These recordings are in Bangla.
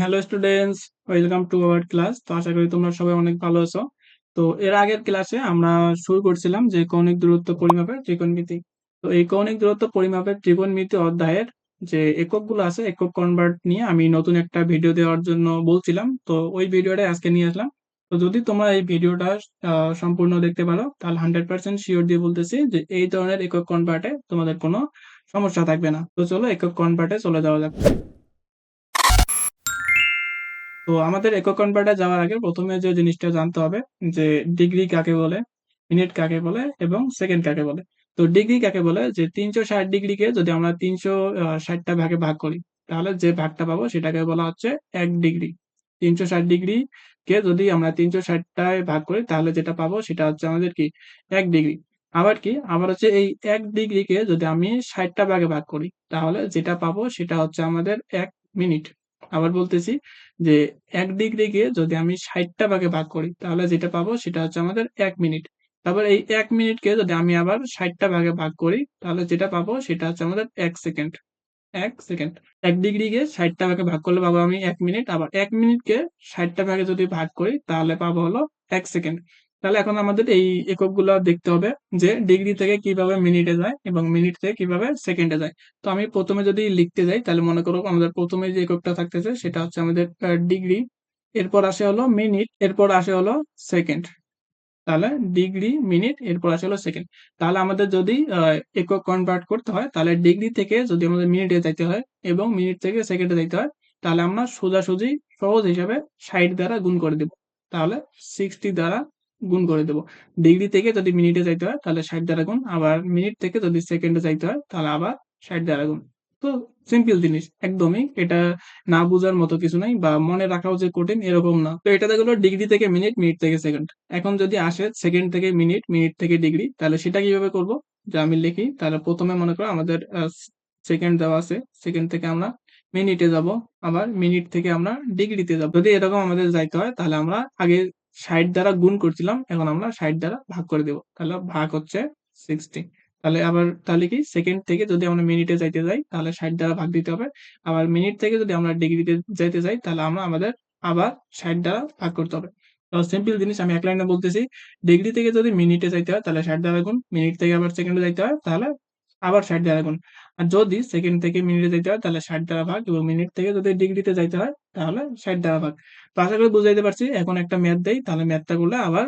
Hello students welcome to our class তো আশা করি তোমরা সবাই অনেক ভালো আছো। তো এর আগের ক্লাসে আমরা শুরু করছিলাম যে কৌণিক দূরত্ব পরিমাপের ত্রিকোণমিতি তো এই কৌণিক দূরত্ব পরিমাপের ত্রিকোণমিতি অধ্যায়ের যে এককগুলো আছে, একক কনভার্ট নিয়ে আমি নতুন একটা ভিডিও দেওয়ার জন্য বলছিলাম। তো ওই ভিডিওটা আজকে নিয়ে আসলাম। তো যদি তোমরা এই ভিডিওটা সম্পূর্ণ দেখতে পারো, তাহলে হান্ড্রেড পার্সেন্ট শিওর দিয়ে বলতেছি যে এই ধরনের একক কনভার্টে তোমাদের কোনো সমস্যা থাকবে না। তো চলো একক কনভার্টে চলে যাওয়া যাক। তো আমাদের একক কনভার্টার যাওয়ার আগে প্রথমে যে জিনিসটা জানতে হবে, যে ডিগ্রি কাকে বলে মিনিট কাকে বলে এবং সেকেন্ড কাকে বলে। তো ডিগ্রি কাকে বলে? যে তিনশো ষাট ডিগ্রিকে যদি আমরা তিনশো ষাটটা ভাগে ভাগ করি, তাহলে যে ভাগটা পাবো সেটাকে বলা হচ্ছে এক ডিগ্রি। তিনশো ষাট ডিগ্রি কে যদি আমরা তিনশো ষাটটায় ভাগ করি, তাহলে যেটা পাবো সেটা হচ্ছে আমাদের কি? এক ডিগ্রি। আবার কি? আবার হচ্ছে এই এক ডিগ্রিকে যদি আমি ষাটটা ভাগে ভাগ করি, তাহলে যেটা পাবো সেটা হচ্ছে আমাদের এক মিনিট। আবার বলতেছি যে এক ডিগ্রিকে যদি আমি ষাটটা ভাগে ভাগ করি, তাহলে যেটা পাবো সেটা হচ্ছে আমাদের এক মিনিট। তারপর এই এক মিনিটকে যদি আমি আবার ষাটটা ভাগে ভাগ করি, তাহলে যেটা পাবো সেটা হচ্ছে আমাদের এক সেকেন্ড। এক সেকেন্ড। এক ডিগ্রিকে ষাটটা ভাগে ভাগ করলে পাবো আমি এক মিনিট। আবার এক মিনিটকে ষাটটা ভাগে যদি ভাগ করি, তাহলে পাবো হলো এক সেকেন্ড। তাহলে এখন আমাদের এই এককগুলো দেখতে হবে যে ডিগ্রি থেকে কীভাবে মিনিটে যায় এবং মিনিট থেকে কীভাবে সেকেন্ডে যায়। তো আমি প্রথমে যদি লিখতে যাই, তাহলে মনে করো আমাদের প্রথমে যে এককটা থাকতেছে, সেটা হচ্ছে আমাদের ডিগ্রি এরপর আসে হলো মিনিট এরপর আসে হলো সেকেন্ড তাহলে ডিগ্রি মিনিট এরপর আসে হলো সেকেন্ড তাহলে আমাদের যদি একক কনভার্ট করতে হয়, তাহলে ডিগ্রি থেকে যদি আমাদের মিনিটে যাইতে হয় এবং মিনিট থেকে সেকেন্ডে যাইতে হয়, তাহলে আমরা সোজাসুজি সহজ হিসাবে ষাট দ্বারা গুণ করে দেব। তাহলে সিক্সটি দ্বারা গুণ করে দেবো। ডিগ্রি থেকে যদি মিনিটে যাইতে হয়, তাহলে ষাট দ্বারা গুণ। আবার মিনিট থেকে যদি সেকেন্ডে যাইতে হয়, তাহলে আবার ষাট দ্বারা গুণ। তো সিম্পল জিনিস, একদমই। এটা না বোঝার মতো কিছু নাই বা মনে রাখাও যে কঠিন, এরকম না। তো এটা দেখল ডিগ্রি থেকে মিনিট মিনিট থেকে সেকেন্ড এখন যদি আসে সেকেন্ড থেকে মিনিট মিনিট থেকে ডিগ্রি তাহলে সেটা কীভাবে করব? যে আমি লিখি, তাহলে প্রথমে মনে করো আমাদের সেকেন্ড দেওয়া আছে। সেকেন্ড থেকে আমরা মিনিটে যাব। আবার মিনিট থেকে আমরা ডিগ্রিতে যাব। যদি এরকম আমাদের যাইতে হয়, তাহলে আমরা আগে ষাট দ্বারা গুণ করছিলাম, এখন আমরা ষাট দ্বারা ভাগ করে দেব। তাহলে ভাগ হচ্ছে সিক্সটি তাহলে আবার, তাহলে কি সেকেন্ড থেকে যদি আমরা মিনিটে যাইতে যাই, তাহলে ষাট দ্বারা ভাগ দিতে হবে। আবার মিনিট থেকে যদি আমরা ডিগ্রিতে যাইতে যাই, তাহলে আমরা আমাদের আবার ষাট দ্বারা ভাগ করতে হবে। সিম্পল জিনিস আমি এক লাইনে বলতেছি ডিগ্রি থেকে যদি মিনিটে যাইতে হয়, তাহলে ষাট দ্বারা গুণ মিনিট থেকে আবার সেকেন্ডে যাইতে হয়, তাহলে আবার ষাট দ্বারা গুণ। আর যদি সেকেন্ড থেকে মিনিটে যেতে হয়, তাহলে ষাট দ্বারা ভাগ এবং মিনিট থেকে যদি ডিগ্রিতে যাইতে হয়, তাহলে ষাট দ্বারা ভাগ। তো আশা করি বুঝাইতে পারছি, এখন একটা ম্যাথ দেই, তাহলে ম্যাথটা করলে আবার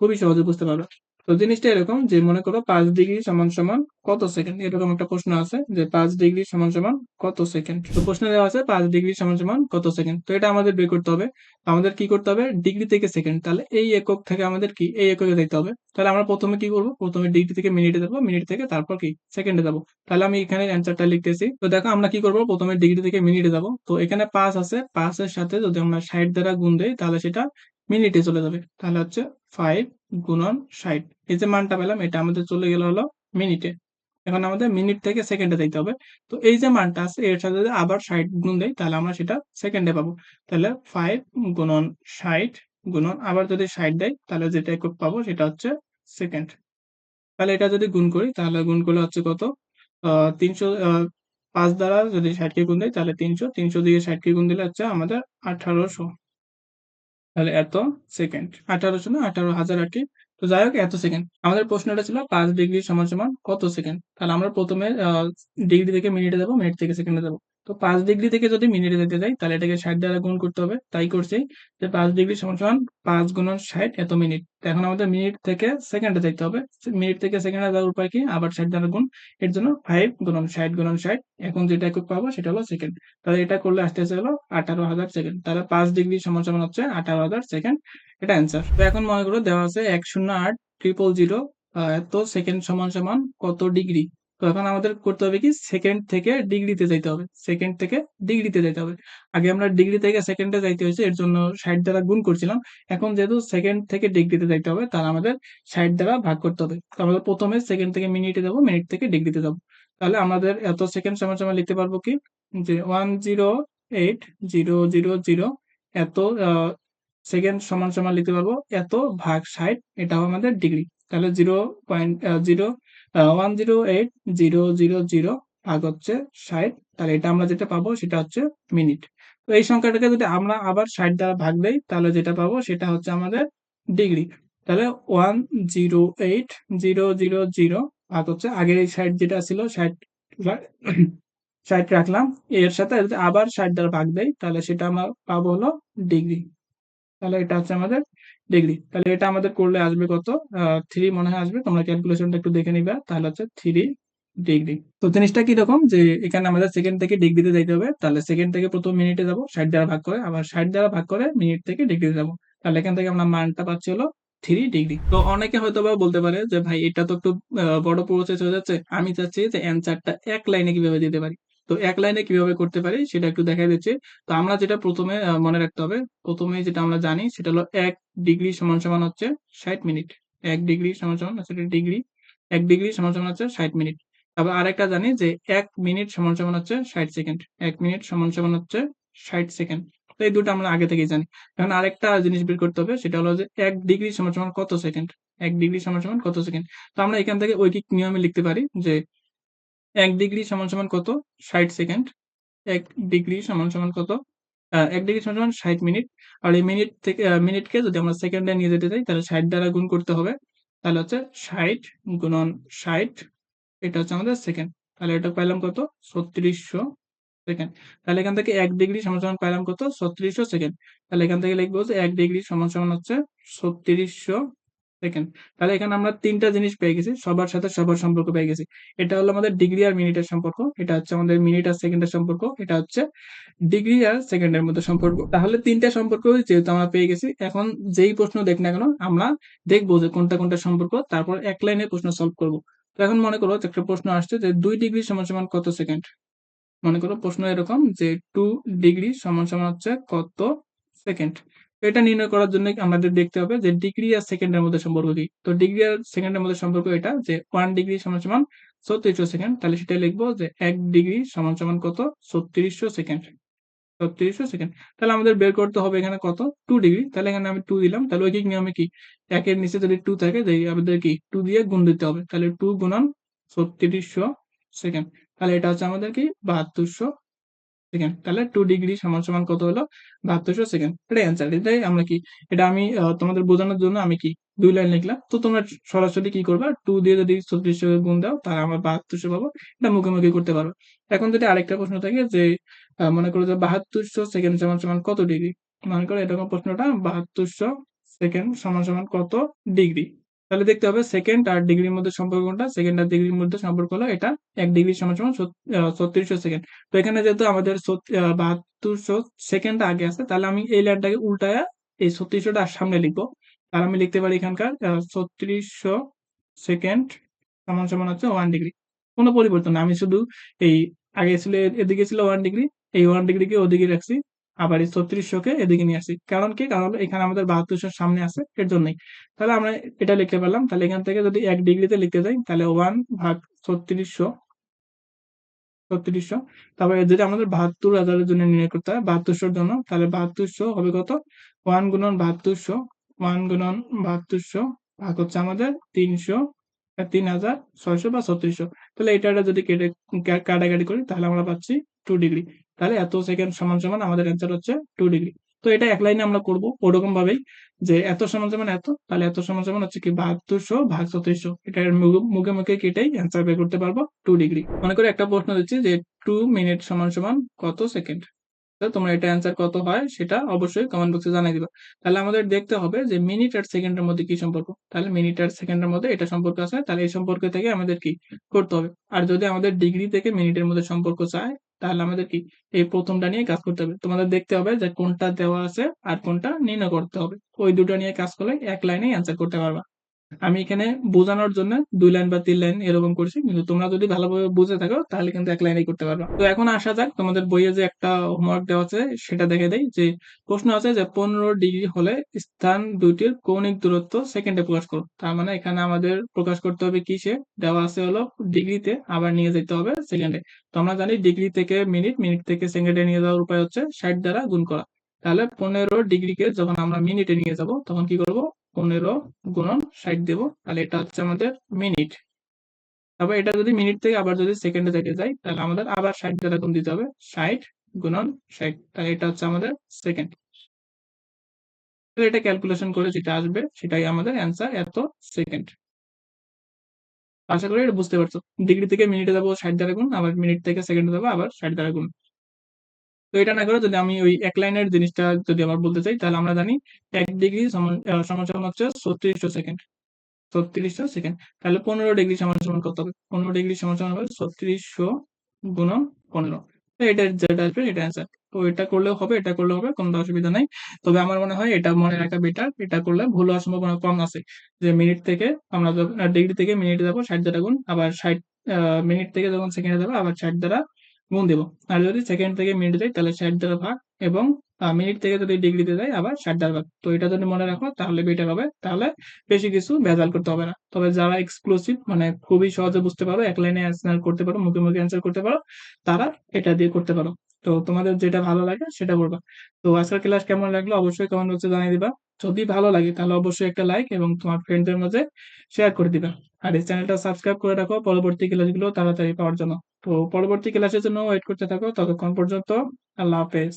খুবই সহজে বুঝতে পারবে। তো জিনিসটা এরকম যে মনে করো পাঁচ ডিগ্রি সমান সমান কত সেকেন্ড? এরকম একটা প্রশ্ন আছে যে পাঁচ ডিগ্রি সমান সমান কত সেকেন্ড? তো প্রশ্ন দেওয়া আছে পাঁচ ডিগ্রি সমান সমান কত সেকেন্ড? তো এটা আমাদের বের করতে হবে। আমাদের কি করতে হবে? ডিগ্রি থেকে সেকেন্ড। তাহলে এই একক থেকে আমাদের কি? এই এককে দিতে হবে। তাহলে আমরা প্রথমে কি করব? প্রথমে ডিগ্রি থেকে মিনিটে যাব। মিনিট থেকে তারপর কি? সেকেন্ডে যাব। তাহলে আমি এখানে অ্যান্সারটা লিখতেছি। তো দেখো আমরা কি করব? প্রথমে ডিগ্রি থেকে মিনিটে যাব। তো এখানে পাঁচ আছে। পাঁচের সাথে যদি আমরা ষাট দ্বারা গুণ দেই, তাহলে সেটা মিনিটে চলে যাবে। তাহলে হচ্ছে ফাইভ গুণন ষাট। এই যে মানটা পেলাম, এটা আমাদের চলে গেল হলো মিনিটে। এখন আমাদের মিনিট থেকে সেকেন্ডে যাইতে হবে। তো এই যে মানটা আছে, এর সাথে যদি আবার ষাট গুণ দেয় তাহলে আমরা সেটা সেকেন্ডে পাবো। তাহলে ফাইভ গুণন ষাট গুণন আবার যদি ষাট দেয় তাহলে যেটা একক পাবো, সেটা হচ্ছে সেকেন্ড তাহলে এটা যদি গুণ করি, তাহলে গুণ করলে হচ্ছে কত? তিনশো পাঁচ দ্বারা যদি ষাটকে গুণ দেয় তাহলে তিনশো। তিনশো দিয়ে ষাটকে গুণ দিলে হচ্ছে আমাদের আঠারোশো। তাহলে এত সেকেন্ড আঠারো না আঠারো হাজার আটটি তো যাই হোক, এত সেকেন্ড আমাদের প্রশ্নটা ছিল পাঁচ ডিগ্রি সমান সমান কত সেকেন্ড তাহলে আমরা প্রথমে ডিগ্রি থেকে মিনিটে যাব মিনিট থেকে সেকেন্ডে যাব তো পাঁচ ডিগ্রি থেকে যদি মিনিটে যেতে যাই, তাহলে এটাকে ষাট দ্বারা গুণ করতে হবে। তাই করছি যে পাঁচ ডিগ্রি সমান সমান পাঁচ গুণন ষাট এত মিনিট। এখন আমাদের মিনিট থেকে সেকেন্ডে যাইতে হবে। মিনিট থেকে সেকেন্ডে যাওয়ার উপায় কি? আবার ষাট দ্বারা গুণ। এর জন্য ফাইভ গুণন ষাট গুণন ষাট। এখন যেটা একক পাবো, সেটা হলো সেকেন্ড তাহলে এটা করলে আসতে আসতে হলো আঠারো হাজার সেকেন্ড তাহলে পাঁচ ডিগ্রি সমান সমান হচ্ছে আঠারো হাজার সেকেন্ড এটা অ্যান্সার তো এখন মনে করো দেওয়া আছে এক শূন্য আট ট্রিপল জিরো এত সেকেন্ড সমান সমান কত ডিগ্রি? তো এখন আমাদের করতে হবে কি সেকেন্ড থেকে ডিগ্রিতে যাইতে হবে। সেকেন্ড থেকে ডিগ্রিতে যাইতে হবে। আগে আমরা ডিগ্রি থেকে সেকেন্ডে যাইতে হয়েছে, এর জন্য ষাট দ্বারা গুণ করছিলাম। এখন যেহেতু সেকেন্ড থেকে ডিগ্রিতে যাইতে হবে, তাহলে আমাদের ষাট দ্বারা ভাগ করতে হবে। আমাদের প্রথমে সেকেন্ড থেকে মিনিটে যাব মিনিট থেকে ডিগ্রিতে যাব। তাহলে আমাদের এত সেকেন্ড সমান সময় লিখতে পারব কি, যে one zero eight zero zero zero এত সেকেন্ড সমান সমান লিখতে পারব, এত ভাগ ষাট এটা আমাদের ডিগ্রি তাহলে zero point zero one zero eight zero zero zero ভাগ হচ্ছে ষাট। তাহলে এটা আমরা যেটা পাবো সেটা হচ্ছে মিনিট। তো এই সংখ্যাটাকে যদি আমরা আবার ষাট দ্বারা ভাগ দেই, তাহলে যেটা পাবো সেটা হচ্ছে আমাদের ডিগ্রি। তাহলে one zero eight zero zero zero ভাগ হচ্ছে, আগের এই ষাট যেটা ছিল, ষাট ষাট রাখলাম। এর সাথে যদি আবার ষাট দ্বারা ভাগ দেই, তাহলে সেটা আমরা পাবো হলো ডিগ্রি। তাহলে এটা হচ্ছে আমাদের ডিগ্রি তাহলে এটা আমাদের করলে আসবে কত? থ্রি মনে হয় আসবে। তোমরা ক্যালকুলেশনটা একটু দেখে নিবা। তাহলে হচ্ছে থ্রি ডিগ্রি তো জিনিসটা কি রকম? যে এখানে আমাদের সেকেন্ড থেকে ডিগ্রিতে যাইতে হবে। তাহলে সেকেন্ড থেকে প্রথম মিনিটে যাব, ষাট দ্বারা ভাগ করে। আবার ষাট দ্বারা ভাগ করে মিনিট থেকে ডিগ্রিতে যাব। তাহলে এখান থেকে আমরা মানটা পাচ্ছি হলো থ্রি ডিগ্রি তো অনেকে হয়তো বা বলতে পারে যে, ভাই, এটা তো একটু বড় প্রসেস হয়ে যাচ্ছে। আমি চাচ্ছি যে অ্যান্সারটা এক লাইনে কীভাবে দিতে পারি? তো এক লাইনে কীভাবে করতে পারি সেটা একটু দেখা দিচ্ছে। তো আমরা যেটা প্রথমে মনে রাখতে হবে প্রথমে যেটা আমরা জানি সেটা হলো এক ডিগ্রি সমান সমান হচ্ছে ষাট মিনিট। এক ডিগ্রি সমান সমান সেটা ডিগ্রি, এক ডিগ্রি সমান সমান হচ্ছে ষাট মিনিট। তারপর আরেকটা জানি যে এক মিনিট সমান সমান হচ্ছে ষাট সেকেন্ড, এক মিনিট সমান সমান হচ্ছে ষাট সেকেন্ড। তো এই দুটো আমরা আগে থেকেই জানি। এখন আরেকটা জিনিস বের করতে হবে সেটা হলো যে এক ডিগ্রি সমান সমান কত সেকেন্ড, এক ডিগ্রি সমান সমান কত সেকেন্ড। তো আমরা এখান থেকে ঐকিক নিয়মে লিখতে পারি যে এক ডিগ্রি সমান সমান কত? ষাট সেকেন্ড। এক ডিগ্রি সমান সমান কত? এক ডিগ্রি সমান সমান ষাট মিনিট। আর এই মিনিট থেকে মিনিটকে যদি আমরা সেকেন্ডে নিয়ে যেতে চাই, তাহলে ষাট দ্বারা গুণ করতে হবে। তাহলে হচ্ছে ষাট গুণন ষাট, এটা হচ্ছে আমাদের সেকেন্ড। তাহলে এটা পাইলাম কত? ছত্রিশশো সেকেন্ড। তাহলে এখান থেকে এক ডিগ্রি সমান সমান পাইলাম কত? ছত্রিশশো সেকেন্ড। তাহলে এখান থেকে লিখব যে এক ডিগ্রি সমান সমান হচ্ছে ছত্রিশশো সেকেন্ড তাহলে এখানে আমরা তিনটা জিনিস পেয়ে গেছি, সবার সাথে সবার সম্পর্ক পেয়ে গেছি। এটা হলো আমাদের ডিগ্রি আর মিনিটের সম্পর্ক, এটা হচ্ছে আমাদের মিনিট আর সেকেন্ডের সম্পর্ক, এটা হচ্ছে ডিগ্রি আর সেকেন্ডের মধ্যে সম্পর্ক। তাহলে তিনটা সম্পর্ক যেহেতু আমরা পেয়ে গেছি, এখন যেই প্রশ্ন দেখ না কেন, আমরা দেখব যে কোনটা কোনটা সম্পর্ক, তারপর এক লাইনে প্রশ্ন সলভ করব। তো এখন মনে করো একটা প্রশ্ন আসছে যে দুই ডিগ্রি সমান সমান কত সেকেন্ড? মনে করো প্রশ্ন এরকম যে টু ডিগ্রি সমান সমান হচ্ছে কত সেকেন্ড? এটা নির্ণয় করার জন্য আমাদের দেখতে হবে যে ডিগ্রি আর সেকেন্ডের মধ্যে সম্পর্ক কি? তো ডিগ্রি আর সেকেন্ডের মধ্যে সম্পর্ক এটা যে ওয়ান ডিগ্রি সমান সমান ছত্রিশশো সেকেন্ড। তাহলে সেটা লিখব যে এক ডিগ্রি সমান সমান কত? ছত্রিশশো সেকেন্ড। ছত্রিশশো সেকেন্ড। তাহলে আমাদের বের করতে হবে এখানে কত? টু ডিগ্রি তাহলে এখানে আমি টু দিলাম। তাহলে ঐকিক নিয়মে কি? একের নিচে যদি টু থাকে আমাদের কি? টু দিয়ে গুণ দিতে হবে। তাহলে টু গুণন ছত্রিশশো সেকেন্ড। তাহলে এটা হচ্ছে আমাদের কি? বাহাত্তরশো সেকেন্ড তাহলে টু ডিগ্রি সমান সমান কত হলো? বাহাত্তরশো সেকেন্ড এটা অ্যান্সার এটাই আমরা কি, এটা আমি তোমাদের বোঝানোর জন্য আমি কি দুই লাইন লিখলাম। তো তোমরা সরাসরি কি করবা? টু দিয়ে যদি ছত্রিশশো গুণ দাও, তাহলে আমরা বাহাত্তরশো পাবো। এটা মুখে মুখে করতে পারব এখন যদি আরেকটা প্রশ্ন থাকে যে মনে করো যে বাহাত্তরশো সেকেন্ড সমান সমান কত ডিগ্রি মনে করো এরকম প্রশ্নটা, বাহাত্তরশো সেকেন্ড সমান সমান কত ডিগ্রি তাহলে দেখতে হবে সেকেন্ড আর ডিগ্রির মধ্যে সম্পর্ক কোনটা? সেকেন্ড আর ডিগ্রির মধ্যে সম্পর্ক হলো এটা এক ডিগ্রি সমান সমান ছত্রিশশো সেকেন্ড তো এখানে যেহেতু আমাদের বাহাত্তরশো সেকেন্ড আগে আছে, তাহলে আমি এই লাইনটাকে উল্টায় এই ছত্রিশশোটা সামনে লিখব। আর আমি লিখতে পারি এখানকার ছত্রিশশো সেকেন্ড সমান সমান হচ্ছে ওয়ান ডিগ্রি কোনো পরিবর্তন না, আমি শুধু এই আগে ছিল, এদিকে ছিল ওয়ান ডিগ্রি এই ওয়ান ডিগ্রিকে ওদিকে রাখছি। আবার এই ছত্রিশশোকে এদিকে নিয়ে আসি। কারণ কি? কারণ এখানে আমাদের বাহাত্তরশো সামনে আছে, এর জন্যই। তাহলে আমরা এটা লিখতে পারলাম তাহলে এখান থেকে যদি এক ডিগ্রিতে লিখতে যাই, তাহলে ওয়ান ভাগ ছত্রিশশো ছত্রিশশো তারপরে যদি আমাদের বাহাত্তর হাজারের জন্য নির্ণয় করতে হয় বাহাত্তরশোর জন্য, তাহলে বাহাত্তরশো হবে কত? ওয়ান গুণন বাহাত্তরশো ওয়ান গুণন বাহাত্তরশো ভাগ হচ্ছে আমাদের তিনশো তিন হাজার ছয়শো বা ছত্রিশশো তাহলে এটা যদি কেটে কাটাকাটি করি, তাহলে আমরা পাচ্ছি টু ডিগ্রি। তাহলে এত সেকেন্ড সমান সমান আমাদের অ্যান্সার হচ্ছে টু ডিগ্রি তো এটা এক লাইনে আমরা করব ওরকম ভাবেই যে এত সমান সমান এত, তাহলে এত সমান সমান হচ্ছে কি বাহাত্তরশো ভাগ ছত্রিশশো এটা মুখে- মুখে কেটেই অ্যান্সার বের করতে পারব টু ডিগ্রি মনে করে একটা প্রশ্ন দিচ্ছি যে টু মিনিট সমান সমান কত সেকেন্ড তোমরা এটা অ্যান্সার কত হয় সেটা অবশ্যই কমেন্ট বক্সে জানাই দিবা। তাহলে আমাদের দেখতে হবে যে মিনিট আর সেকেন্ডের মধ্যে কি সম্পর্ক। তাহলে মিনিট আর সেকেন্ডের মধ্যে এটা সম্পর্ক আছে, তাহলে এই সম্পর্ক থেকে আমাদের কি করতে হবে? আর যদি আমাদের ডিগ্রি থেকে মিনিটের মধ্যে সম্পর্ক চায় তাহলে আমাদের কি এই প্রথমটা নিয়ে কাজ করতে হবে। তোমাদের দেখতে হবে যে কোনটা দেওয়া আছে আর কোনটা নির্ণয় করতে হবে। ওই দুটো নিয়ে কাজ করলে এক লাইনে অ্যান্সার করতে পারবা। আমি এখানে বোঝানোর জন্য দুই লাইন বা তিন লাইন এরকম করছি, কিন্তু তোমরা যদি ভালোভাবে বুঝে থাকো, তাহলে কিন্তু এক লাইনেই করতে পারবা। তো এখন আসা যাক, তোমাদের বইয়ে যে একটা হোমওয়ার্ক দেওয়া আছে, সেটা দেখে দেই যে প্রশ্ন আছে যে পনেরো ডিগ্রি হলে স্থান দুইটির কৌণিক দূরত্ব সেকেন্ডে প্রকাশ করো। তার মানে এখানে আমাদের প্রকাশ করতে হবে কিসে? দেওয়া আছে হলো ডিগ্রিতে, আবার নিয়ে যেতে হবে সেকেন্ডে। তো আমরা জানি ডিগ্রি থেকে মিনিট মিনিট থেকে সেকেন্ডে নিয়ে যাওয়ার উপায় হচ্ছে ষাট দ্বারা গুণ করা। তাহলে পনেরো ডিগ্রিকে যখন আমরা মিনিটে নিয়ে যাব, তখন কি করব? পনেরো গুণন ষাট দেবো। তাহলে এটা হচ্ছে আমাদের মিনিট। তারপর এটা যদি মিনিট থেকে আবার যদি সেকেন্ডে থেকে যায়, তাহলে আমাদের আবার ষাট দ্বারা গুণ দিতে হবে। ষাট গুণন ষাট, তাহলে এটা হচ্ছে আমাদের সেকেন্ড। এটা ক্যালকুলেশন করে যেটা আসবে, সেটাই আমাদের অ্যান্সার এত সেকেন্ড। আশা করি এটা বুঝতে পারছ। ডিগ্রি থেকে মিনিটে যাব ষাট দ্বারা গুণ, আবার মিনিট থেকে সেকেন্ডে যাব আবার ষাট দ্বারা গুণ। তো এটা না করে যদি আমি ওই এক লাইনের জিনিসটা যদি আবার বলতে চাই, তাহলে আমরা জানি এক ডিগ্রি সমান সমান হচ্ছে ছত্রিশশো সেকেন্ড। ছত্রিশশো সেকেন্ড। তাহলে পনেরো ডিগ্রি সমান সমান কত হবে? পনেরো ডিগ্রি সমান সমান হবে ছত্রিশশো গুণন পনেরো। এটা যেটা আসবে, এটা অ্যান্সার তো এটা করলেও হবে, এটা করলেও হবে, কোনো অসুবিধা নাই। তবে আমার মনে হয় এটা মনে রাখা বেটার এটা করলে ভুল হওয়ার সম্ভাবনা কম আছে। যে মিনিট থেকে আমরা ডিগ্রি থেকে মিনিটে যাব, ষাট দ্বারা গুণ, আবার ষাট মিনিট থেকে যখন সেকেন্ডে যাব, আবার ষাট দ্বারা গুণ দেবো। আর যদি সেকেন্ড থেকে মিনিট দেয়, তাহলে ষাট দ্বারা ভাগ এবং মিনিট থেকে যদি ডিগ্রিতে দেয়, আবার ষাট দ্বারা ভাগ। তো এটা যদি মনে রাখো, তাহলে বেটার হবে। তাহলে বেশি কিছু ভেজাল করতে হবে না। তবে যারা এক্সক্লুসিভ মানে খুবই সহজে বুঝতে পারো, এক লাইনে অ্যান্সার করতে পারো, মুখে মুখে অ্যান্সার করতে পারো, তারা এটা দিয়ে করতে পারো। তো তোমাদের যেটা ভালো লাগে সেটা করবা তো আজকের ক্লাস কেমন লাগল অবশ্যই কমেন্ট বক্সে জানিয়ে দিবা। যদি ভালো লাগে তাহলে অবশ্যই একটা লাইক এবং তোমার ফ্রেন্ডদের মধ্যে শেয়ার করে দিবা। আর এই চ্যানেলটা সাবস্ক্রাইব করে রাখো পরবর্তী ক্লাসগুলো তাড়াতাড়ি পাওয়ার জন্য। তো পরবর্তী ক্লাসের জন্য ওয়েট করতে থাকো। ততক্ষণ পর্যন্ত আল্লাহ হাফেজ।